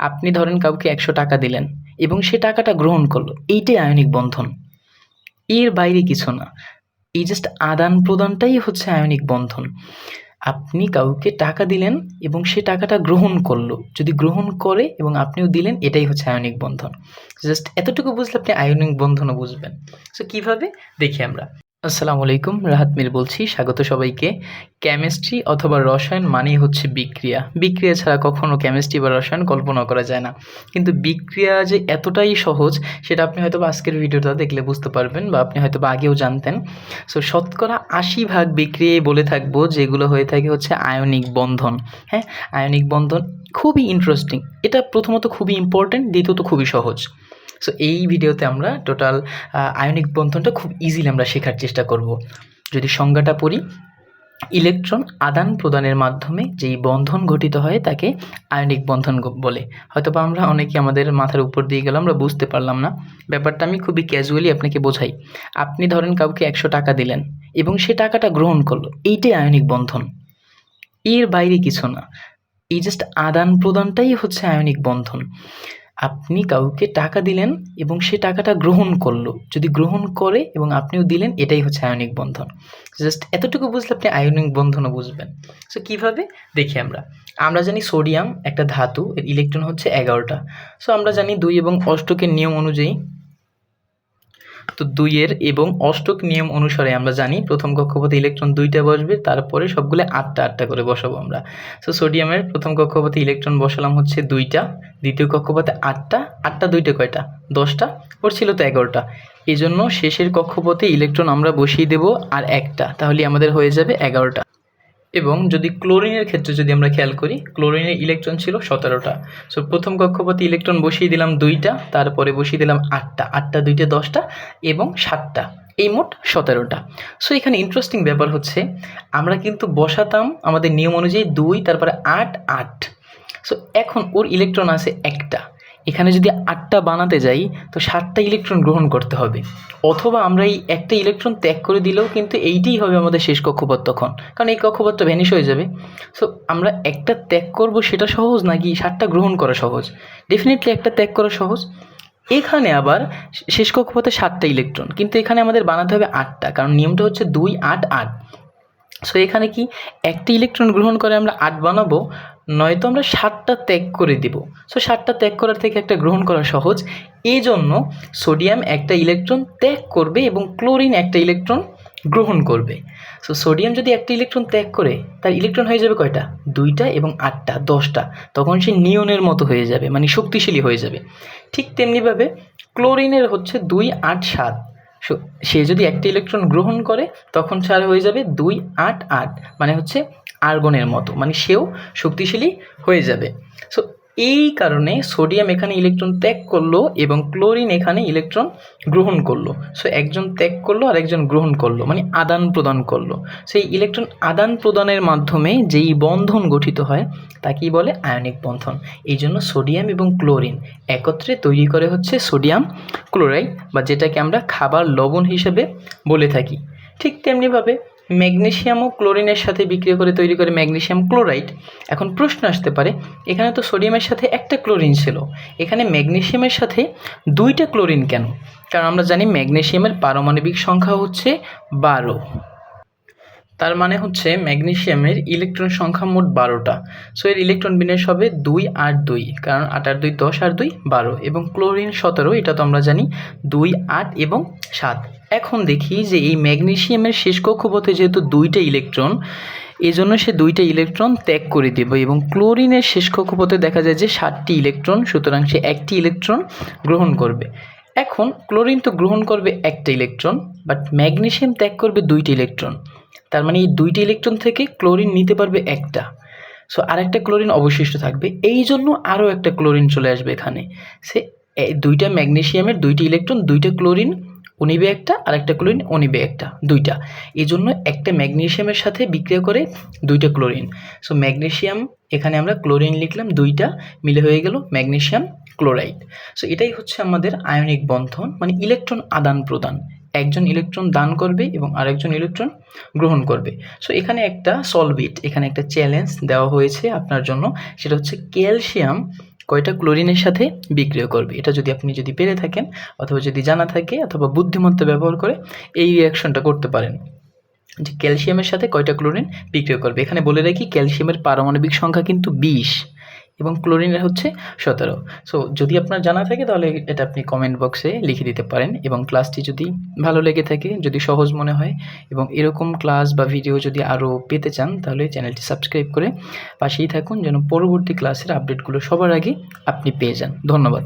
আপনি ধরেন কাউকে একশো টাকা দিলেন এবং সে টাকাটা গ্রহণ করল, এইটাই আয়নিক বন্ধন। এর বাইরে কিছু না। এই জাস্ট আদান প্রদানটাই হচ্ছে আয়নিক বন্ধন। আপনি কাউকে টাকা দিলেন এবং সে টাকাটা গ্রহণ করল। যদি গ্রহণ করে এবং আপনিও দিলেন, এটাই হচ্ছে আয়নিক বন্ধন। জাস্ট এতটুকু বুঝলে আপনি আয়নিক বন্ধনও বুঝবেন। সো কীভাবে? দেখি আমরা। আসসালামু আলাইকুম, রাহাত মির বলছি। স্বাগত সবাইকে। কেমিস্ট্রি অথবা রসায়ন মানেই হচ্ছে বিক্রিয়া। বিক্রিয়া ছাড়া কখনও কেমিস্ট্রি বা রসায়ন কল্পনা করা যায় না। কিন্তু বিক্রিয়া যে এতটাই সহজ, সেটা আপনি হয়তো আজকের ভিডিওটা দেখলে বুঝতে পারবেন বা আপনি হয়তো আগেও জানতেন। সো শতকরা আশি ভাগ বিক্রিয়ায় বলে থাকব, যেগুলো হয়ে থাকে হচ্ছে আয়নিক বন্ধন। হ্যাঁ আয়নিক বন্ধন খুবই ইন্টারেস্টিং এটা প্রথমত খুবই ইম্পর্ট্যান্ট দ্বিতীয়ত খুবই সহজ। সো এই ভিডিওতে আমরা টোটাল আয়নিক বন্ধনটা খুব ইজিলি আমরা শেখার চেষ্টা করব। যদি সংজ্ঞাটা পড়ি ইলেকট্রন আদান প্রদানের মাধ্যমে যেই বন্ধন গঠিত হয় তাকে আয়নিক বন্ধন বলে। হয়তো বা আমরা অনেকে আমাদের মাথার উপর দিয়ে গেলাম আমরা বুঝতে পারলাম না। ব্যাপারটা আমি খুবই ক্যাজুয়ালি আপনাকে বোঝাই। আপনি ধরেন কাউকে একশো টাকা দিলেন এবং সে টাকাটা গ্রহণ করল। এইটাই আয়নিক বন্ধন। এর বাইরে কিছু না। এই জাস্ট আদান প্রদানটাই হচ্ছে আয়নিক বন্ধন। আপনি কাউকে টাকা দিলেন এবং সে টাকাটা গ্রহণ করল। যদি গ্রহণ করে এবং আপনিও দিলেন, এটাই হচ্ছে আয়নিক বন্ধন। জাস্ট এতটুকু বুঝলে আপনি আয়নিক বন্ধনও বুঝবেন। সো কীভাবে? দেখি আমরা। আমরা জানি সোডিয়াম একটা ধাতু, এর ইলেকট্রন হচ্ছে এগারোটা। সো আমরা জানি দুই এবং অষ্টকের নিয়ম অনুযায়ী তো দুইয়ের এবং অষ্টক নিয়ম অনুসারে আমরা জানি প্রথম কক্ষপথে ইলেকট্রন দুইটা বসবে, তারপরে সবগুলো আটটা আটটা করে বসাবো আমরা। সো সোডিয়ামের প্রথম কক্ষপথে ইলেকট্রন বসালাম হচ্ছে দুইটা, দ্বিতীয় কক্ষপথে আটটা আটটা দুইটা কয়টা? দশটা ওর ছিল তো এগারোটা। এই জন্য শেষের কক্ষপথে ইলেকট্রন আমরা বসিয়ে দেব আর একটা, তাহলে আমাদের হয়ে যাবে এগারোটা। এবং যদি ক্লোরিনের ক্ষেত্রে যদি আমরা খেয়াল করি ক্লোরিনের ইলেকট্রন ছিল সতেরোটা। সো প্রথম কক্ষপথে ইলেকট্রন বসিয়ে দিলাম দুইটা, তারপরে বসিয়ে দিলাম আটটা। আটটা, দুইটা, দশটা এবং সাতটা। এই মোট সতেরোটা। সো এখানে ইন্টারেস্টিং ব্যাপার হচ্ছে, আমরা কিন্তু বসাতাম আমাদের নিয়ম অনুযায়ী দুই, তারপরে আট আট। সো এখন ওর ইলেকট্রন আছে একটা। এখানে যদি আটটা বানাতে যাই, তো সাতটা ইলেকট্রন গ্রহণ করতে হবে। অথবা আমরা এই একটা ইলেকট্রন ত্যাগ করে দিলেও কিন্তু এইটাই হবে আমাদের শেষ কক্ষপথ তখন। কারণ এই কক্ষপথটা ভ্যানিশ হয়ে যাবে। সো আমরা একটা ত্যাগ করব সেটা সহজ নাকি সাতটা গ্রহণ করা সহজ? ডেফিনেটলি একটা ত্যাগ করা সহজ। এখানে আবার শেষ কক্ষপথে সাতটা ইলেকট্রন কিন্তু এখানে আমাদের বানাতে হবে আটটা, কারণ নিয়মটা হচ্ছে দুই আট আট। সো এখানে কি একটা ইলেকট্রন গ্রহণ করে আমরা আট বানাবো নয়তো আমরা সাতটা ত্যাগ করে দিব। সো সাতটা ত্যাগ করার থেকে একটা গ্রহণ করা সহজ। এই জন্য সোডিয়াম একটা ইলেকট্রন ত্যাগ করবে এবং ক্লোরিন একটা ইলেকট্রন গ্রহণ করবে। সো সোডিয়াম যদি একটা ইলেকট্রন ত্যাগ করে, তার ইলেকট্রন হয়ে যাবে কয়টা? দুইটা এবং আটটা, দশটা। তখন সে নিয়নের মতো হয়ে যাবে মানে শক্তিশালী হয়ে যাবে। ঠিক তেমনিভাবে ক্লোরিনের হচ্ছে দুই আট সাত। সো যদি একটা ইলেকট্রন গ্রহণ করে, তখন তার হয়ে যাবে দুই আট আট মানে হচ্ছে আর্গনের মতো মানে সেও শক্তিশালী হয়ে যাবে। সো এই কারণে সোডিয়াম এখানে ইলেকট্রন ত্যাগ করল এবং ক্লোরিন এখানে ইলেকট্রন গ্রহণ করল। সো একজন ত্যাগ করল আর একজন গ্রহণ করল মানে আদান প্রদান করল। সেই ইলেকট্রন আদান প্রদানের মাধ্যমে যেই বন্ধন গঠিত হয় তাকেই বলে? আয়নিক বন্ধন। এই জন্য সোডিয়াম এবং ক্লোরিন একত্রে তৈরি করে হচ্ছে সোডিয়াম ক্লোরাইড, বা যেটাকে আমরা খাবার লবণ হিসেবে বলে থাকি। ঠিক তেমনিভাবে ম্যাগনেশিয়ামও ক্লোরিনের সাথে বিক্রিয়া করে তৈরি করে ম্যাগনেশিয়াম ক্লোরাইড। এখন প্রশ্ন আসতে পারে, এখানে তো সোডিয়ামের সাথে একটা ক্লোরিন ছিল, এখানে ম্যাগনেশিয়ামের সাথে দুইটা ক্লোরিন কেন? কারণ আমরা জানি ম্যাগনেশিয়ামের পারমাণবিক সংখ্যা হচ্ছে বারো। তার মানে হচ্ছে ম্যাগনেশিয়ামের ইলেকট্রন সংখ্যা মোট বারোটা। সো এর ইলেকট্রন বিন্যাস হবে দুই আট দুই, কারণ আট আর দুই দশ আর দুই বারো, এবং ক্লোরিন সতেরো, এটা তো আমরা জানি দুই, আট এবং সাত। এখন দেখি যে এই ম্যাগনেশিয়ামের শেষ কক্ষপথে যেহেতু দুইটা ইলেকট্রন এই জন্য সে দুইটা ইলেকট্রন ত্যাগ করে দেবে এবং ক্লোরিনের শেষ কক্ষপথে দেখা যায় যে সাতটি ইলেকট্রন, সুতরাং সে একটি ইলেকট্রন গ্রহণ করবে। এখন ক্লোরিন তো গ্রহণ করবে একটা ইলেকট্রন বাট ম্যাগনেশিয়াম ত্যাগ করবে দুইটি ইলেকট্রন। তার মানে এই দুইটি ইলেকট্রন থেকে ক্লোরিন নিতে পারবে একটা। সো আরেকটা ক্লোরিন অবশিষ্ট থাকবে। এই জন্য আরও একটা ক্লোরিন চলে আসবে এখানে। সে দুইটা ম্যাগনেশিয়ামের দুইটি ইলেকট্রন, দুইটা ক্লোরিন ও নিবে একটা আর একটা ক্লোরিন ও নিবে একটা, দুইটা। এই জন্য একটা ম্যাগনেশিয়ামের সাথে বিক্রিয়া করে দুইটা ক্লোরিন সো ম্যাগনেশিয়াম এখানে আমরা ক্লোরিন লিখলাম, দুইটা মিলে হয়ে গেল ম্যাগনেশিয়াম ক্লোরাইড সো এটাই হচ্ছে আমাদের আয়নিক বন্ধন মানে ইলেকট্রন আদান প্রদান। একজন ইলেকট্রন দান করবে এবং আরেকজন ইলেকট্রন গ্রহণ করবে। সো এখানে একটা সলভিট এখানে একটা চ্যালেঞ্জ দেওয়া হয়েছে আপনার জন্য। সেটা হচ্ছে ক্যালসিয়াম কয়টা ক্লোরিনের সাথে বিক্রিয় করবে? এটা যদি আপনি যদি পেরে থাকেন অথবা যদি জানা থাকে অথবা বুদ্ধিমত্তা ব্যবহার করে এই রিয়াকশনটা করতে পারেন। যে ক্যালসিয়ামের সাথে কয়টা ক্লোরিন বিক্রিয় করবে? এখানে বলে রাখি, ক্যালসিয়ামের পারমাণবিক সংখ্যা কিন্তু বিশ। এবং ক্লোরিনের হচ্ছে সতেরো। সো যদি আপনার জানা থাকে, তাহলে এটা আপনি কমেন্ট বক্সে লিখে দিতে পারেন এবং ক্লাসটি যদি ভালো লেগে থাকে, যদি সহজ মনে হয় এবং এরকম ক্লাস বা ভিডিও যদি আরও পেতে চান, তাহলে চ্যানেলটি সাবস্ক্রাইব করে পাশেই থাকুন যেন পরবর্তী ক্লাসের আপডেটগুলো সবার আগে আপনি পেয়ে যান। ধন্যবাদ।